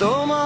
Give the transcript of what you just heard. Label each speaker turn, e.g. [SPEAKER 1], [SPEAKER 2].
[SPEAKER 1] তোমার